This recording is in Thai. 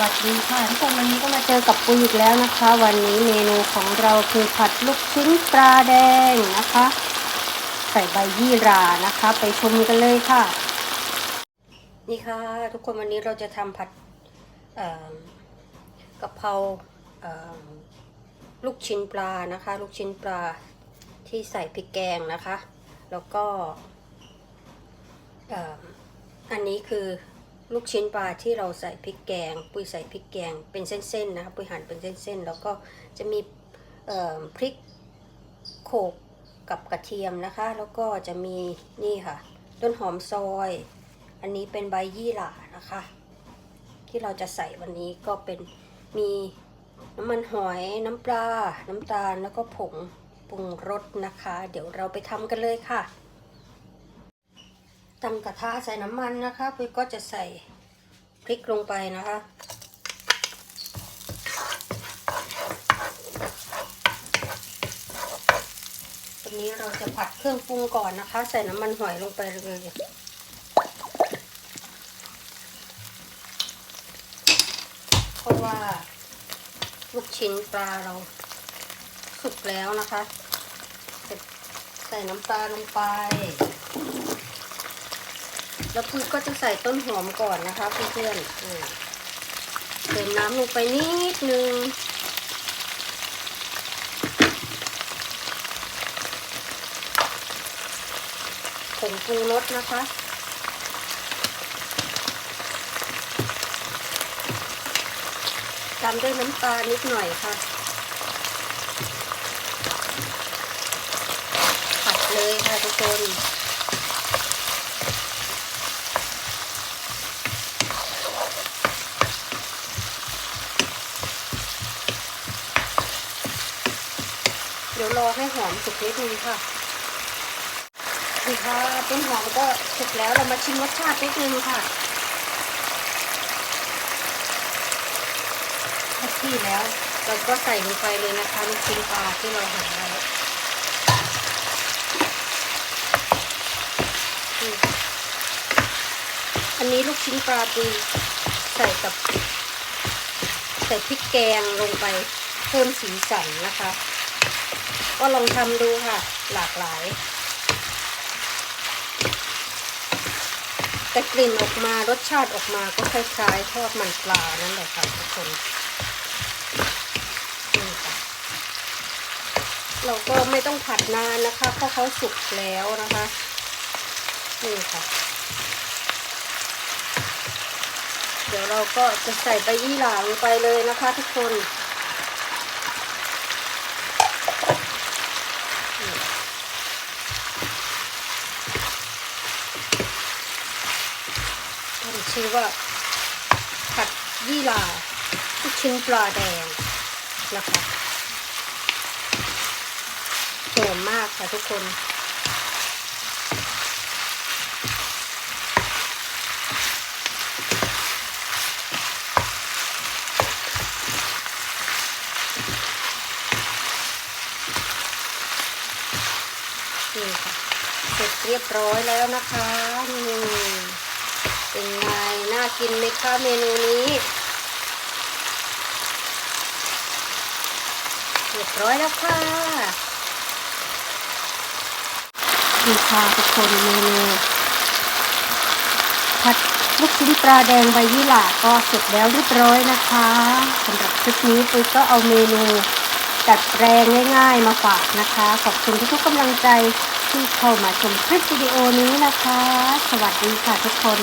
วัสดีค่ะทุกคนวันนี้ก็มาเจอกับปุยอีกแล้วนะคะ วันนี้เมนูของเราคือผัดลูกชิ้นปลาแดงนะคะ ใส่ใบยี่หรานะคะ ไปชมกันเลยค่ะ นี่ค่ะ ทุกคนวันนี้เราจะทำผัดกะเพราลูกชิ้นปลานะคะ ลูกชิ้นปลาที่ใส่พริกแกงนะคะ แล้วก็เอ่ออันนี้คือ ลูกชิ้นปลาที่เราใส่พริกแกง ปุยใส่พริกแกงเป็นเส้นๆนะคะปุยหั่นเป็นเส้นๆ แล้วก็จะมีพริกโขกกับกระเทียมนะคะ แล้วก็จะมีนี่ค่ะ ต้นหอมซอย อันนี้เป็นใบยี่หร่านะคะ ที่เราจะใส่วันนี้ก็เป็นมีน้ำมันหอยน้ำปลา น้ำตาลแล้วก็ผงปรุงรสนะคะ เดี๋ยวเราไปทำกันเลยค่ะ ตั้งกระทะใส่น้ำมันนะคะปุ้ยก็จะใส่พริกลงไปนะคะ ตอนนี้เราจะผัดเครื่องปรุงก่อนนะคะ ใส่น้ำมันหอยลงไปเลยเพราะว่าลูกชิ้นปลาเราสุกแล้วนะคะ ใส่น้ำปลาลงไป แล้วพุ้ยก็จะใส่ต้นหอมก่อนนะคะเพื่อนๆอ่าเติมน้ำลงไปนิดนึงผงปรุงรสนะคะตามด้วยน้ำตาลนิดหน่อยค่ะ ผัดเลยค่ะทุกคน ดี๋ยวรอให้หอมสุกนิดนึงค่ะนี่ค่ะต้นหอมก็สุกแล้วเรามาชิมรสชาตินิดนึงค่ะถ้าที่แล้วเราก็ใส่ลงไปเลยนะคะลูกชิ้นปลาที่เราหั่นไว้อันนี้ลูกชิ้นปลาปุยใส่กับใส่พริกแกงลงไปเพิ่มสีสันนะคะ ก็ลองทำดูค่ะ หลากหลาย แต่กลิ่นออกมารสชาติออกมาก็คล้ายๆทอดมันปลานั่นแหละค่ะทุกคนนี่ค่ะเราก็ไม่ต้องผัดนานนะคะ เพราะเขาสุกแล้วนะคะนี่ค่ะ เดี๋ยวเราก็จะใส่ใบยี่หร่าลงไปเลยนะคะทุกคน ตั้งชื่อว่า ผัดยี่หร่าลูกชิ้นปลาแดงนะคะหอมมากค่ะทุกคนนี่ค่ะ เสร็จเรียบร้อยแล้วนะคะนี่ กินไหมคะเมนูนี้เรียบร้อยแล้วค่ะนี่ค่ะทุกคนเมนูผัดลูกชิ้นปลาแดงใบยี่หร่าก็เสร็จแล้วเรียบร้อยนะคะสำหรับคลิปนี้ปุ้ยก็เอาเมนูดัดแปลงง่ายๆมาฝากนะคะ ขอบคุณทุกๆกำลังใจที่เข้ามาชมคลิปวิดีโอนี้นะคะ สวัสดีค่ะทุกคน